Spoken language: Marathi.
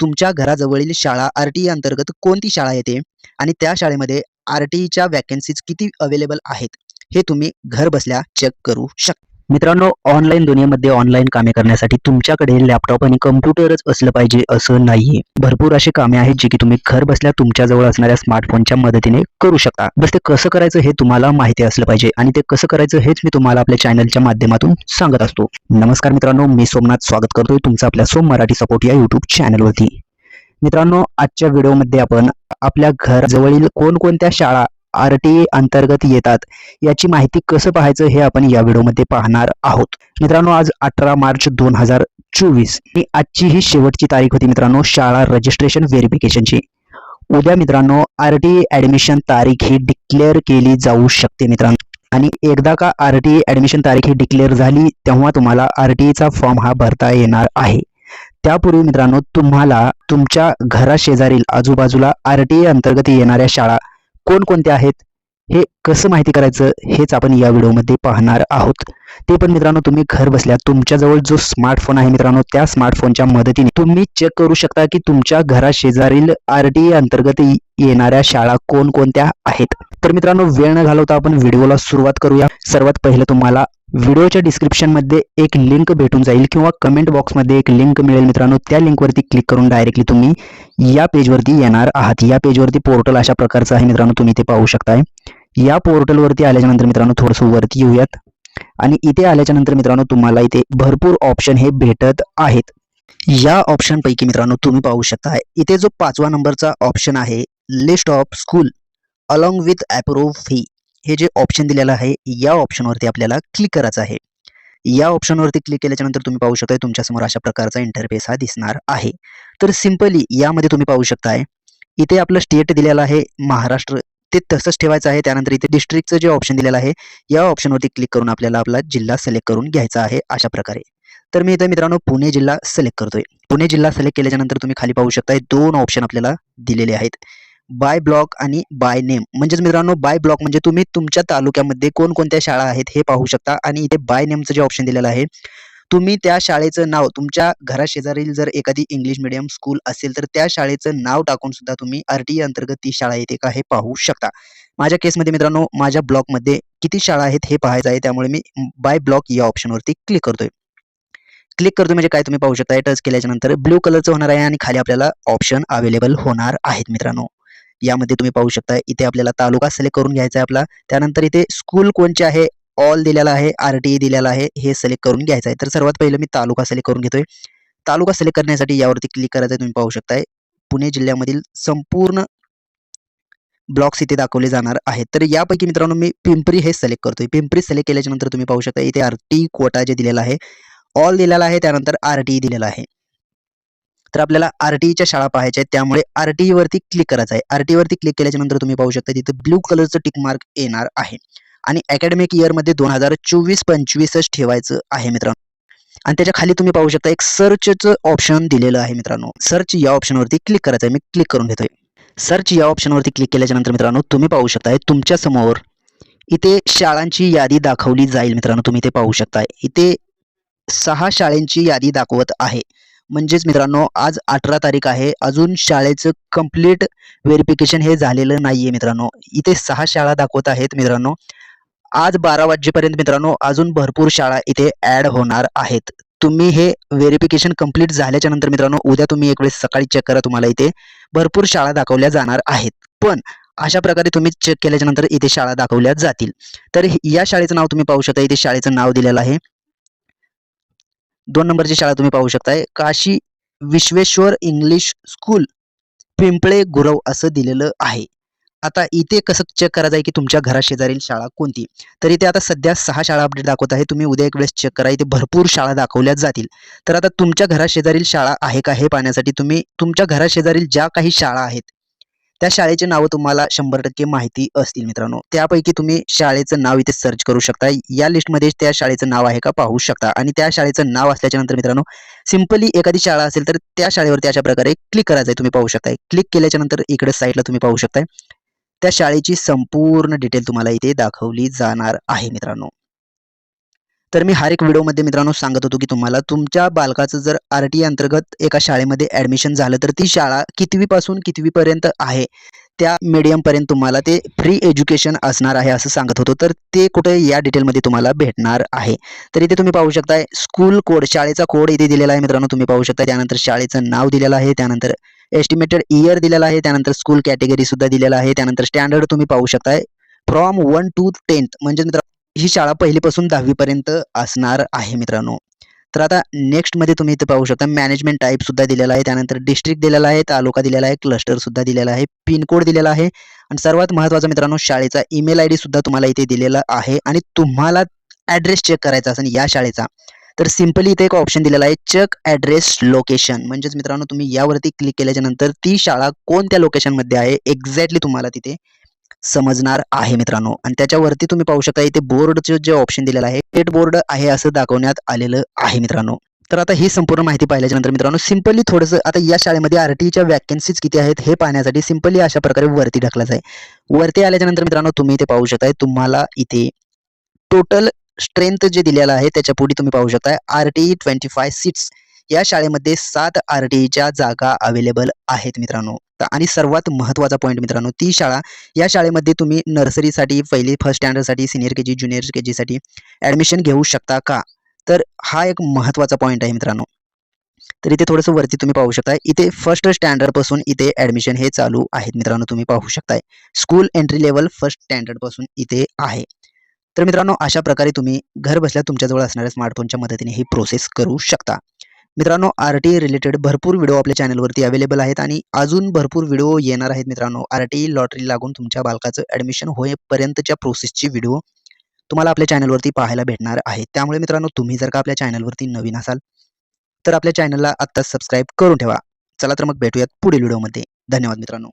तुमच्या घराजवळील शाळा आर टी ई अंतर्गत कोणती शाळा येते? आणि त्या शाळेमध्ये आर टी ईच्या वॅकन्सीज किती अवेलेबल आहेत? हे तुम्ही घर बसल्या चेक करू शकता. मित्रांनो ऑनलाईन दुनियेमध्ये ऑनलाईन कामे करण्यासाठी तुमच्याकडे लॅपटॉप आणि कम्प्युटरच असलं पाहिजे असं नाहीये. भरपूर अशी कामे आहेत जी की तुम्ही घर बसल्या तुमच्याजवळ असणाऱ्या स्मार्टफोनच्या मदतीने करू शकता. बस ते कसं करायचं हे तुम्हाला माहिती असलं पाहिजे आणि ते कसं करायचं हेच मी तुम्हाला आपल्या चॅनलच्या माध्यमातून सांगत असतो. नमस्कार मित्रांनो मी सोमनाथ स्वागत करतोय तुमचं आपल्या सोम मराठी सपोर्ट या युट्यूब चॅनलवरती मित्रांनो आजच्या व्हिडिओमध्ये आपण आपल्या घराजवळील कोणकोणत्या शाळा आर टी अंतर्गत येतात. याची माहिती कसं पाहायचं हे आपण या व्हिडिओमध्ये पाहणार आहोत. मित्रांनो आज अठरा मार्च दोन हजार चोवीस. ही आजची ही शेवटची तारीख होती मित्रांनो शाळा रजिस्ट्रेशन व्हेरिफिकेशनची उद्या मित्रांनो आर टी ऍडमिशन तारीख ही डिक्लेअर केली जाऊ शकते मित्रांनो. आणि एकदा का आर टी ऍडमिशन तारीख ही डिक्लेअर झाली तेव्हा तुम्हाला आर टी चा फॉर्म हा भरता येणार आहे. त्यापूर्वी मित्रांनो तुम्हाला तुमच्या घराशेजारील आजूबाजूला आर टी अंतर्गत येणाऱ्या शाळा कोणकोणते आहेत? हे कसं माहिती करायचं? हेच आपण या व्हिडिओमध्ये पाहणार आहोत. ते पण मित्रांनो तुम्ही घर बसल्या तुमच्याजवळ जो स्मार्टफोन आहे मित्रांनो त्या स्मार्टफोनच्या मदतीने तुम्ही चेक करू शकता की तुमच्या घराशेजारील आर टी अंतर्गत येणाऱ्या शाळा कोणकोणत्या आहेत. तर मित्रांनो वेळ न घालवता आपण व्हिडिओला सुरुवात करूया. सर्वात पहिलं तुम्हाला व्हिडिओच्या डिस्क्रिप्शनमध्ये एक लिंक भेटून जाईल किंवा कमेंट बॉक्समध्ये एक लिंक मिळेल मित्रांनो. त्या लिंकवरती क्लिक करून डायरेक्टली तुम्ही या पेजवरती येणार आहात. या पेजवरती पोर्टल अशा प्रकारचं आहे मित्रांनो तुम्ही ते पाहू शकताय. या पोर्टलवरती आल्याच्यानंतर मित्रांनो थोडंसं वरती येऊयात. आणि इथे आल्याच्यानंतर मित्रांनो तुम्हाला इथे भरपूर ऑप्शन हे भेटत आहेत. या ऑप्शन पैकी मित्रांनो तुम्ही पाहू शकता इथे जो पाचवा नंबरचा ऑप्शन आहे list of school along with approve fee हे जे ऑप्शन दिलेलं आहे या ऑप्शनवरती आपल्याला क्लिक करायचं आहे. या ऑप्शनवरती क्लिक केल्याच्यानंतर तुम्ही पाहू शकता तुमच्यासमोर अशा प्रकारचा इंटरफेस हा दिसणार आहे. तर सिम्पली यामध्ये तुम्ही पाहू शकताय इथे आपलं स्टेट दिलेलं आहे महाराष्ट्र ते तसंच ठेवायचं आहे. त्यानंतर इथे डिस्ट्रिक्टचं जे ऑप्शन दिलेलं आहे या ऑप्शनवरती क्लिक करून आपल्याला आपला जिल्हा सिलेक्ट करून घ्यायचा आहे अशा प्रकारे. तर मी इथं मित्रांनो पुणे जिल्हा सिलेक्ट करतोय. पुणे जिल्हा सिलेक्ट केल्याच्यानंतर तुम्ही खाली पाहू शकताय दोन ऑप्शन आपल्याला दिलेले आहेत. बाय ब्लॉक आणि बाय नेम म्हणजेच मित्रांनो बाय ब्लॉक म्हणजे तुम्ही तुमच्या तालुक्यामध्ये कोणकोणत्या शाळा आहेत हे पाहू शकता. आणि इथे बाय नेमचं जे ऑप्शन दिलेलं आहे तुम्ही त्या शाळेचं नाव तुमच्या घराशेजारील जर एखादी इंग्लिश मिडियम स्कूल असेल तर त्या शाळेचं नाव टाकून सुद्धा तुम्ही आर टी अंतर्गत ती शाळा येते का हे पाहू शकता. माझ्या केसमध्ये मित्रांनो माझ्या ब्लॉकमध्ये किती शाळा आहेत हे पाहायचं आहे त्यामुळे मी बाय ब्लॉक या ऑप्शनवरती क्लिक करतोय. क्लिक करतो म्हणजे काय तुम्ही पाहू शकता टच केल्याच्यानंतर ब्ल्यू कलरचं होणार आहे आणि खाली आपल्याला ऑप्शन अवेलेबल होणार आहेत मित्रांनो. यामध्ये तुम्ही पाहू शकता इथे आपल्याला तालुका सिलेक्ट करून घ्यायचा आहे आपला. त्यानंतर इथे स्कूल कोणचे आहे? ऑल दिलेला आहे आर टी दिलेला आहे हे सिलेक्ट करून घ्यायचं आहे. तर सर्वात पहिलं मी तालुका सिलेक्ट करून घेतोय. तालुका सिलेक्ट करण्यासाठी यावरती क्लिक करायचं तुम्ही पाहू शकताय. पुणे जिल्ह्यामधील संपूर्ण ब्लॉक्स इथे दाखवले जाणार आहेत. तर यापैकी मित्रांनो मी पिंपरी हे सिलेक्ट करतोय. पिंपरी सिलेक्ट केल्याच्यानंतर तुम्ही पाहू शकता इथे आर टी कोटा जे दिलेला आहे ऑल दिलेला आहे त्यानंतर आर टी दिलेला आहे. तर आपल्याला आरटीई टीच्या शाळा पाहायच्या आहेत. त्यामुळे आरटीई वरती क्लिक करायचं आहे. आरटीई वरती क्लिक केल्याच्यानंतर तुम्ही पाहू शकता तिथे ब्ल्यू कलरचं टिक मार्क येणार आहे. आणि अकॅडमिक इयरमध्ये दोन हजार चोवीस पंचवीसच ठेवायचं आहे मित्रांनो. आणि त्याच्याखाली तुम्ही पाहू शकता एक सर्चचं ऑप्शन दिलेलं आहे मित्रांनो. सर्च या ऑप्शनवरती क्लिक करायचं आहे. मी क्लिक करून घेतोय. सर्च या ऑप्शनवरती क्लिक केल्याच्यानंतर मित्रांनो तुम्ही पाहू शकताय तुमच्यासमोर इथे शाळांची यादी दाखवली जाईल मित्रांनो. तुम्ही इथे पाहू शकताय. इथे सहा शाळेंची यादी दाखवत आहे. म्हणजेच मित्रांनो आज अठरा तारीख आहे. अजून शाळेचं कंप्लीट व्हेरिफिकेशन हे झालेलं नाहीये मित्रांनो. इथे सहा शाळा दाखवत आहेत मित्रांनो. आज बारा वाजेपर्यंत मित्रांनो अजून भरपूर शाळा इथे ऍड होणार आहेत. तुम्ही हे व्हेरिफिकेशन कंप्लीट झाल्याच्यानंतर मित्रांनो उद्या तुम्ही एक वेळेस सकाळी चेक करा तुम्हाला इथे. भरपूर शाळा दाखवल्या जाणार आहेत. पण अशा प्रकारे तुम्ही चेक केल्याच्यानंतर इथे शाळा दाखवल्या जातील. तर या शाळेचं नाव तुम्ही पाहू शकता. इथे शाळेचं नाव दिलेलं आहे. दोन नंबरची शाळा तुम्ही पाहू शकताय. काशी विश्वेश्वर इंग्लिश स्कूल पिंपळे गुरव असं दिलेलं आहे. आता इथे कसं चेक करायचं आहे की तुमच्या घराशेजारील शाळा कोणती? तर इथे आता सध्या सहा शाळा अपडेट दाखवत आहे. तुम्ही उद्या एक वेळेस चेक करा. इथे भरपूर शाळा दाखवल्या जातील. तर आता तुमच्या घराशेजारील शाळा आहे का हे पाहण्यासाठी तुम्ही तुमच्या घराशेजारील ज्या काही शाळा आहेत त्या शाळेचे नाव तुम्हाला शंभर टक्के माहिती असतील मित्रांनो. त्यापैकी तुम्ही शाळेचं नाव इथे सर्च करू शकता. या लिस्टमध्ये त्या शाळेचं नाव आहे का पाहू शकता. आणि त्या शाळेचं नाव असल्याच्या नंतर मित्रांनो सिंपली एखादी शाळा असेल तर त्या शाळेवरती अशा प्रकारे क्लिक करायचं आहे तुम्ही पाहू शकताय. क्लिक केल्याच्यानंतर इकडे साईडला तुम्ही पाहू शकताय. त्या शाळेची संपूर्ण डिटेल तुम्हाला इथे दाखवली जाणार आहे मित्रांनो. तर मी हर एक व्हिडिओमध्ये मित्रांनो सांगत होतो की तुम्हाला तुमच्या बालकाचं जर आर टी e अंतर्गत एका शाळेमध्ये ॲडमिशन झालं तर ती शाळा कितवीपासून कितवीपर्यंत आहे? त्या मीडियमपर्यंत तुम्हाला ते फ्री एज्युकेशन असणार आहे असं सांगत होतो. तर ते कुठे या डिटेलमध्ये तुम्हाला भेटणार आहे. तर इथे तुम्ही पाहू शकताय स्कूल कोड शाळेचा कोड इथे दिलेला आहे मित्रांनो. तुम्ही पाहू शकता त्यानंतर शाळेचं नाव दिलेलं आहे त्यानंतर एस्टिमेटेड इयर दिलेला आहे त्यानंतर स्कूल कॅटेगरी सुद्धा दिलेला आहे त्यानंतर स्टँडर्ड तुम्ही पाहू शकताय. फ्रॉम वन टू टेन्थ म्हणजे मित्र ही शाळा पहिलीपासून दहावीपर्यंत असणार आहे मित्रांनो. तर आता नेक्स्टमध्ये तुम्ही इथे पाहू शकता मॅनेजमेंट टाईप सुद्धा दिलेला आहे त्यानंतर डिस्ट्रिक्ट दिलेला आहे तालुका दिलेला आहे क्लस्टर सुद्धा दिलेला आहे पिनकोड दिलेला आहे आणि सर्वात महत्त्वाचा मित्रांनो शाळेचा ईमेल आय डी सुद्धा तुम्हाला इथे दिलेला आहे आणि तुम्हाला ॲड्रेस चेक करायचा असेल या शाळेचा तर सिम्पली इथे एक ऑप्शन दिलेला आहे चेक ॲड्रेस लोकेशन म्हणजेच मित्रांनो तुम्ही यावरती क्लिक केल्याच्यानंतर ती शाळा कोणत्या लोकेशनमध्ये आहे एक्झॅक्टली तुम्हाला तिथे समजणार आहे मित्रांनो. आणि त्याच्यावरती तुम्ही पाहू शकता इथे बोर्डचे जे ऑप्शन दिलेलं आहे स्टेट बोर्ड आहे असं दाखवण्यात आलेलं आहे मित्रांनो. तर आता ही संपूर्ण माहिती पाहिल्याच्या नंतर मित्रांनो सिम्पली थोडंसं आता या शाळेमध्ये आरटीच्या वॅकन्सीज किती आहेत हे पाहण्यासाठी सिंपली अशा प्रकारे वरती ढकलायचं आहे. वरती आल्याच्यानंतर मित्रांनो तुम्ही इथे पाहू शकताय तुम्हाला इथे टोटल स्ट्रेंथ जे दिलेलं आहे त्याच्या पुढे तुम्ही पाहू शकताय R T twenty five seats या शाळेमध्ये सात आर टीच्या जागा अवेलेबल आहेत मित्रांनो. आणि सर्वात महत्त्वाचा पॉईंट मित्रांनो ती शाळा या शाळेमध्ये तुम्ही नर्सरीसाठी पहिली first स्टँडर्डसाठी senior K G junior K जीसाठी admission घेऊ शकता का? तर हा एक महत्त्वाचा पॉईंट आहे मित्रांनो. तर इथे थोडंसं वरती तुम्ही पाहू शकता इथे फर्स्ट स्टँडर्डपासून इथे ॲडमिशन हे चालू आहेत मित्रांनो तुम्ही पाहू शकताय. स्कूल एंट्री लेवल फर्स्ट स्टँडर्डपासून इथे आहे. तर मित्रांनो अशा प्रकारे तुम्ही घर बसल्या तुमच्याजवळ असणाऱ्या स्मार्टफोनच्या मदतीने ही प्रोसेस करू शकता. मित्रांनो आर टी रिलेटेड भरपूर व्हिडिओ आपल्या चॅनलवरती अवेलेबल आहेत आणि अजून भरपूर व्हिडिओ येणार आहेत मित्रांनो. आर टी लॉटरी लागून तुमच्या बालकाचं ॲडमिशन होईपर्यंतच्या प्रोसेसची व्हिडिओ तुम्हाला आपल्या चॅनलवरती पाहायला भेटणार आहे. त्यामुळे मित्रांनो तुम्ही जर का आपल्या चॅनलवरती नवीन असाल तर आपल्या चॅनलला आत्ताच सबस्क्राईब करून ठेवा. चला तर मग भेटूयात पुढील व्हिडिओमध्ये धन्यवाद मित्रांनो.